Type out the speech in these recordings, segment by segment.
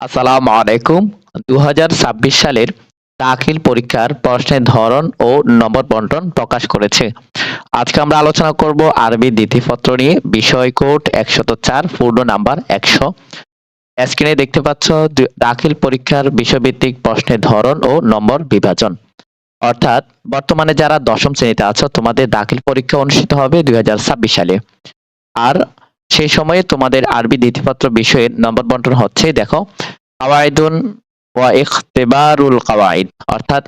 আসসালামু আলাইকুম। দু সালের দাখিল পরীক্ষার প্রশ্নের ধরন ও নম্বর বন্টন প্রকাশ করেছে। আজকে আমরা আলোচনা করব আরবি দ্বিতীয়পত্র নিয়ে। বিষয় কোড একশত চার, পূর্ণ নাম্বার একশো। স্ক্রিনে দেখতে পাচ্ছ দাখিল পরীক্ষার বিষয়ভিত্তিক প্রশ্নের ধরন ও নম্বর বিভাজন। অর্থাৎ বর্তমানে যারা দশম শ্রেণীতে আছো, তোমাদের দাখিল পরীক্ষা অনুষ্ঠিত হবে দুই হাজার ছাব্বিশ সালে। আর সেই সময়ে তোমাদের আরবি দ্বিতীয়পত্র বিষয়ের নম্বর বন্টন হচ্ছে, দেখো, কাওয়াইদুন ওয়া ইখতিবারুল কাওয়াইদ, অর্থাৎ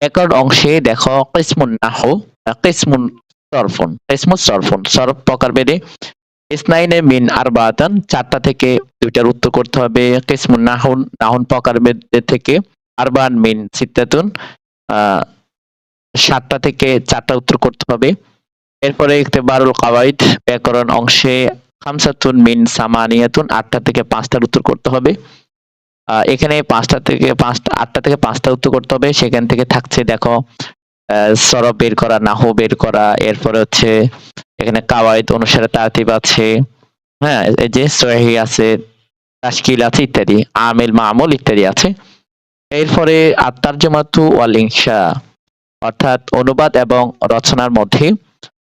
ব্যাকরণ অংশে দেখো, কিসমুন নাহু কিসমুন সরফুন কিসমুন সরফুন, সরফ প্রকারভেদে ইসনাইনে মিন আরবাতান, চারটা থেকে দুইটার উত্তর করতে হবে, কিসমুন নাহুন নাহুন প্রকারভেদ থেকে, আরবান মিন সিত্তাতুন সাতটা থেকে চারটা উত্তর করতে হবে। এরপরে ইখতিবারুল কাওয়াইদ, ব্যাকরণ অংশে খামসাতুন মিন সামানিয়াতুন, আটটা থেকে পাঁচটার উত্তর করতে হবে। এখানে পাঁচটা থেকে পাঁচটা, আটটা থেকে পাঁচটা উত্তর করতে হবে। সেখান থেকে থাকছে, দেখো সরব বের করা, নাহু বের করা, এরপরে হচ্ছে এখানে কাওয়াইদ অনুসারে তারতিব আছে হ্যাঁ এই যে সহি আছে, তাশকিল আছে ইত্যাদি, আমিল, মামুল ইত্যাদি আছে। এরপরে আত্মার্জমাতু ওয়াল ইনশা অর্থাৎ অনুবাদ এবং রচনার মধ্যে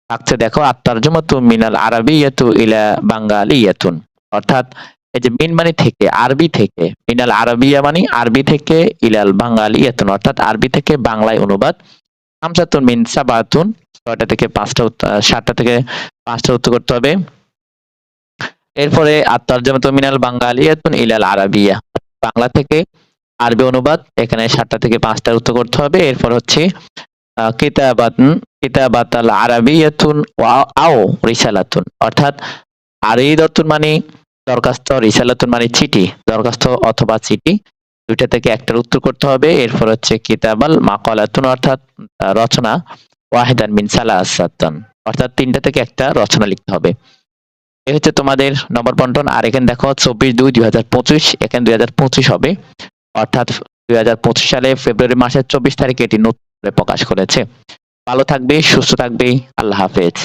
থাকছে, দেখো আত্মার্জমাতু মিনাল আরাবিয়াতু ইলা বাঙ্গালিয়াতুন। অর্থাৎ এই যে মিন মানে থেকে, আরবি থেকে, মিনাল আরবিয়া মানে আরবি থেকে ইলাল বাঙ্গালিয়াতুন, অর্থাৎ আরবি থেকে বাংলায় অনুবাদ। হামসাতুন মিন সাবাতুন, ছয়টা থেকে পাঁচটা সাতটা থেকে পাঁচটা উত্তর করতে হবে। এরপরে আত্মার্জমাতু মিনাল বাঙ্গালিয়াতুন ইলাল আরাবিয়া, বাংলা থেকে আরবি অনুবাদ, এখানে সাতটা থেকে পাঁচটা উত্তর করতে হবে। এরপর হচ্ছে কিতাবাতুন কিতাবাতাল আরাবিয়াতুন আও রিসালাতুন। অর্থাৎ আরিদাতুন মানে দরখাস্ত, রিসালাতুন মানে চিঠি, দরখাস্ত অথবা চিঠি। দুইটা থেকে একটার উত্তর করতে হবে। এরপর হচ্ছে কিতাবাল মাকালাতুন, অর্থাৎ রচনা। ওয়াহিদান মিন সালা সালাসাতান। অর্থাৎ তিনটা থেকে একটা রচনা লিখতে হবে। এই হচ্ছে তোমাদের নম্বর বন্টন। আর এখানে দেখো, চব্বিশ দুই দুই হাজার পঁচিশ, এখানে দুই হাজার পঁচিশ হবে। অর্থাৎ দুই হাজার পঁচিশ সালে ফেব্রুয়ারি মাসের চব্বিশ তারিখে এটি প্রকাশ করেছে। ভালো থাকবে সুস্থ থাকবে। আল্লাহ হাফেজ।